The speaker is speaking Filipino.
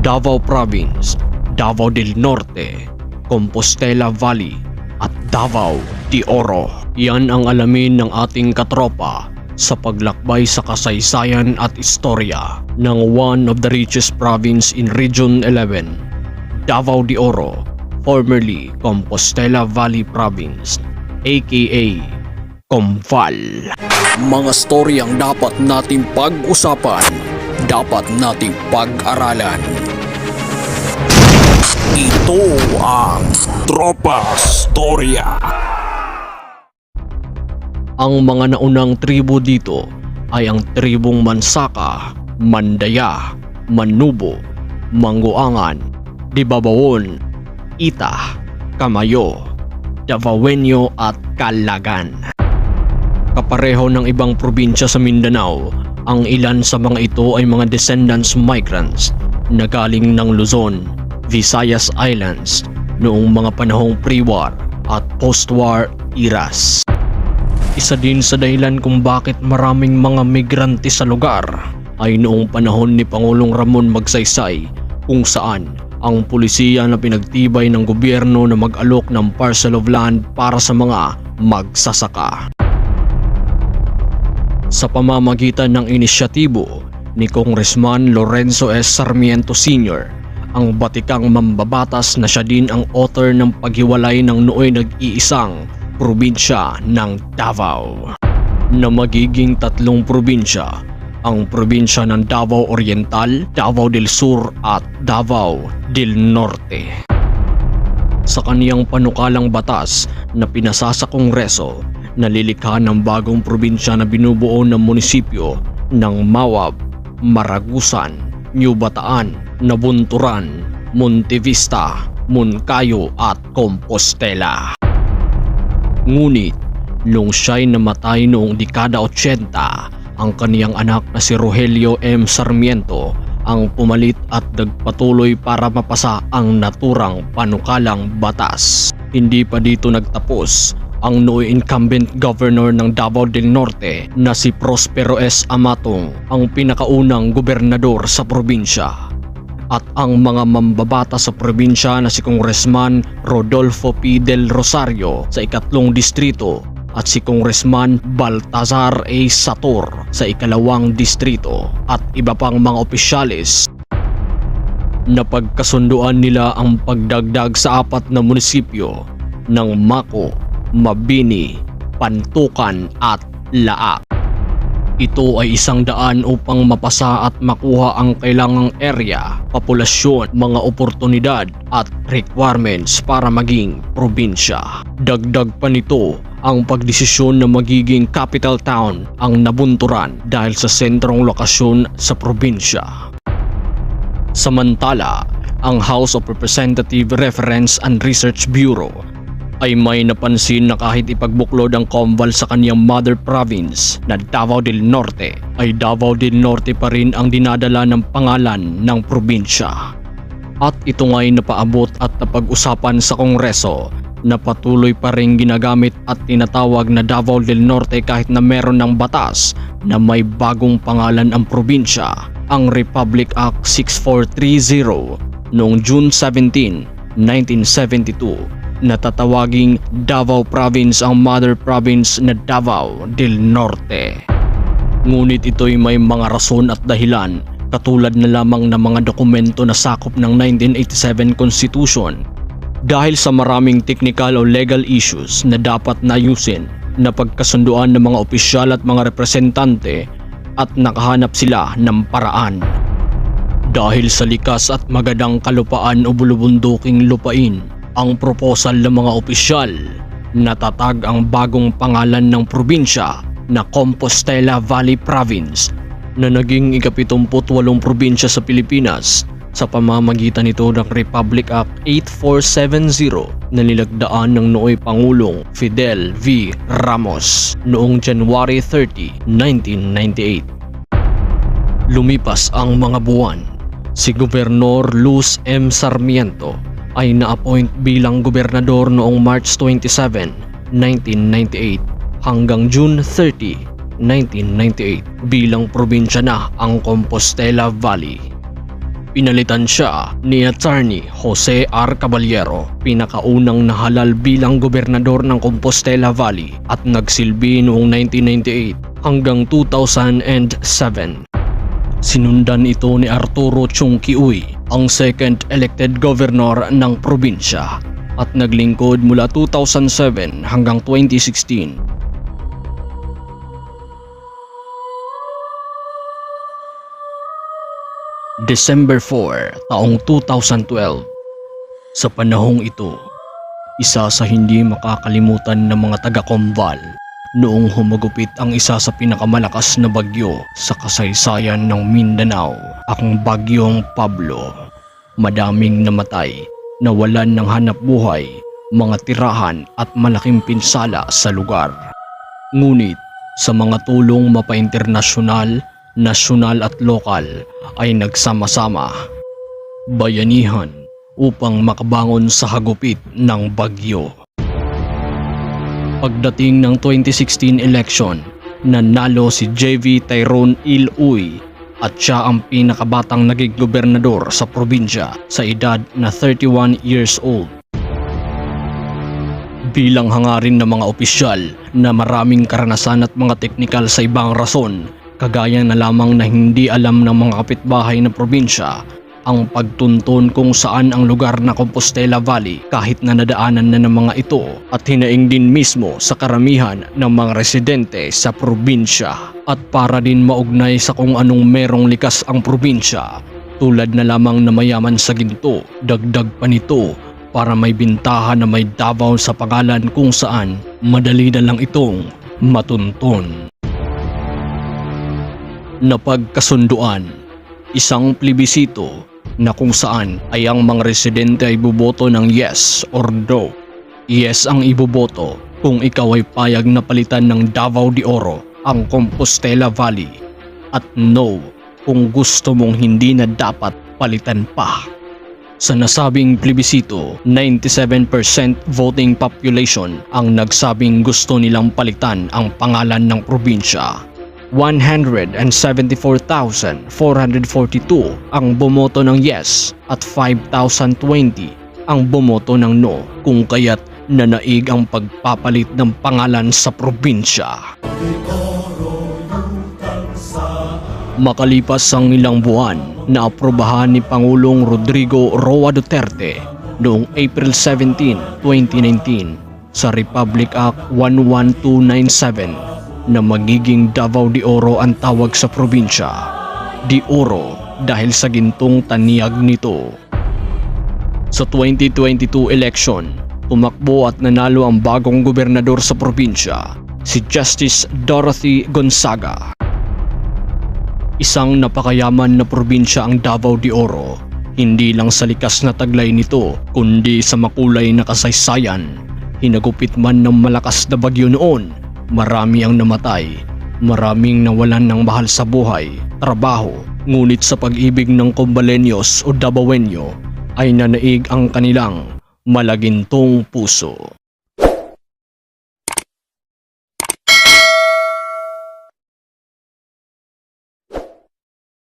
Davao Province, Davao del Norte, Compostela Valley at Davao de Oro. Yan ang alamin ng ating katropa sa paglakbay sa kasaysayan at istorya ng one of the richest province in Region 11, Davao de Oro, formerly Compostela Valley Province, aka Comval. Mga storyang dapat nating pag-usapan, dapat nating pag-aralan. Ito ang Tropa Storya. Ang mga naunang tribo dito ay ang tribong Mansaka, Mandaya, Manubo, Manguangan, Dibabawon, Ita, Kamayo, Davaoenyo at Calagan. Kapareho ng ibang probinsya sa Mindanao, ang ilan sa mga ito ay mga descendants migrants na galing ng Luzon, Visayas Islands noong mga panahong pre-war at post-war eras. Isa din sa dahilan kung bakit maraming mga migrante sa lugar ay noong panahon ni Pangulong Ramon Magsaysay kung saan ang pulisiya na pinagtibay ng gobyerno na mag-alok ng parcel of land para sa mga magsasaka. Sa pamamagitan ng inisyatibo ni Congressman Lorenzo S. Sarmiento Sr., ang batikang mambabatas na siya din ang author ng paghiwalay ng nooy nag-iisang probinsya ng Davao na magiging tatlong probinsya ang probinsya ng Davao Oriental, Davao del Sur at Davao del Norte. Sa kaniyang panukalang batas na pinasa sa Kongreso, nalilikha ng bagong probinsya na binubuo ng munisipyo ng Mawab, Maragusan, New Bataan, Nabunturan, Montevista, Moncayo at Compostela. Ngunit, nung siya'y namatay noong dekada 80, ang kaniyang anak na si Rogelio M. Sarmiento ang pumalit at nagpatuloy para mapasa ang naturang panukalang batas. Hindi pa dito nagtapos ang nooy incumbent governor ng Davao del Norte na si Prospero S. Amatong ang pinakaunang gobernador sa probinsya at ang mga mambabata sa probinsya na si Congressman Rodolfo P. del Rosario sa ikatlong distrito at si Congressman Baltazar A. Sator sa ikalawang distrito at iba pang mga opisyalis Napagkasunduan nila ang pagdagdag sa apat na munisipyo ng Mako, Mabini, Pantukan at Laak. Ito ay isang daan upang mapasa at makuha ang kailangang area, populasyon, mga oportunidad at requirements para maging probinsya. Dagdag pa nito ang pagdesisyon na magiging capital town ang nabunturan dahil sa sentrong lokasyon sa probinsya. Samantala, ang House of Representative Reference and Research Bureau ay may napansin na kahit ipagbuklod ang Combal sa kanyang mother province na Davao del Norte ay Davao del Norte pa rin ang dinadala ng pangalan ng probinsya. At ito nga'y napaabot at napag-usapan sa Kongreso na patuloy pa rin ginagamit at tinatawag na Davao del Norte kahit na meron ng batas na may bagong pangalan ang probinsya, ang Republic Act 6430 noong June 17, 1972 na tatawaging Davao Province ang mother province na Davao del Norte. Ngunit ito'y may mga rason at dahilan katulad na lamang ng mga dokumento na sakop ng 1987 Constitution dahil sa maraming technical o legal issues na dapat nayusin na pagkasunduan ng mga opisyal at mga representante at nakahanap sila ng paraan. Dahil sa likas at magadang kalupaan o bulubunduking lupain ang proposal ng mga opisyal. Natatag ang bagong pangalan ng probinsya na Compostela Valley Province na naging ikapitumputwalong probinsya sa Pilipinas sa pamamagitan nito ng Republic Act 8470 na nilagdaan ng nooy Pangulong Fidel V. Ramos noong January 30, 1998. Lumipas ang mga buwan, si Gobernador Luz M. Sarmiento ay na-appoint bilang gobernador noong March 27, 1998 hanggang June 30, 1998 bilang probinsya na ang Compostela Valley. pinalitan siya ni Attorney Jose R. Caballero, pinakaunang nahalal bilang gobernador ng Compostela Valley at nagsilbi noong 1998 hanggang 2007. Sinundan ito ni Arturo Chungki Uy, ang second elected governor ng probinsya at naglingkod mula 2007 hanggang 2016. December 4, taong 2012. Sa panahong ito, isa sa hindi makakalimutan ng mga taga-Combal noong humagupit ang isa sa pinakamalakas na bagyo sa kasaysayan ng Mindanao, ang bagyong Pablo. Madaming namatay, nawalan ng hanap buhay, mga tirahan at malaking pinsala sa lugar. Ngunit sa mga tulong mapa-internasyonal, nasyonal at lokal ay nagsama-sama. Bayanihan upang makabangon sa hagupit ng bagyo. Pagdating ng 2016 election, nanalo si JV Tyrone Iluy at siya ang pinakabatang naging gobernador sa probinsya sa edad na 31 years old. Bilang hangarin ng mga opisyal na maraming karanasan at mga teknikal sa ibang rason, kagaya na lamang na hindi alam ng mga kapitbahay na probinsya ang pagtuntun kung saan ang lugar na Compostela Valley kahit na nadaanan na ng mga ito at hinaing din mismo sa karamihan ng mga residente sa probinsya at para din maugnay sa kung anong merong likas ang probinsya tulad na lamang na mayaman sa ginto, dagdag pa nito para may bintahan na may Davao sa pangalan kung saan madali na lang itong matuntun. Napagkasunduan, isang plebisito na kung saan ay ang mga residente ay buboto ng yes or no. Yes ang iboboto kung ikaw ay payag na palitan ng Davao de Oro ang Compostela Valley at no kung gusto mong hindi na dapat palitan pa. Sa nasabing plebisito, 97% voting population ang nagsabing gusto nilang palitan ang pangalan ng probinsya 174,442 ang bumoto ng yes at 5,020 ang bumoto ng no kung kaya't nanaig ang pagpapalit ng pangalan sa probinsya. Makalipas ang ilang buwan, naaprubahan ni Pangulong Rodrigo Roa Duterte noong April 17, 2019 sa Republic Act 11297 na magiging Davao de Oro ang tawag sa probinsya. De Oro dahil sa gintong taniyag nito. Sa 2022 election, tumakbo at nanalo ang bagong gobernador sa probinsya, si Justice Dorothy Gonzaga. Isang napakayaman na probinsya ang Davao de Oro, hindi lang sa likas na taglay nito, kundi sa makulay na kasaysayan. Hinagupit man ng malakas na bagyo noon, marami ang namatay, maraming nawalan ng mahal sa buhay, trabaho, ngunit sa pag-ibig ng Combaleños o Davaoenyo ay nanaig ang kanilang malagintong puso.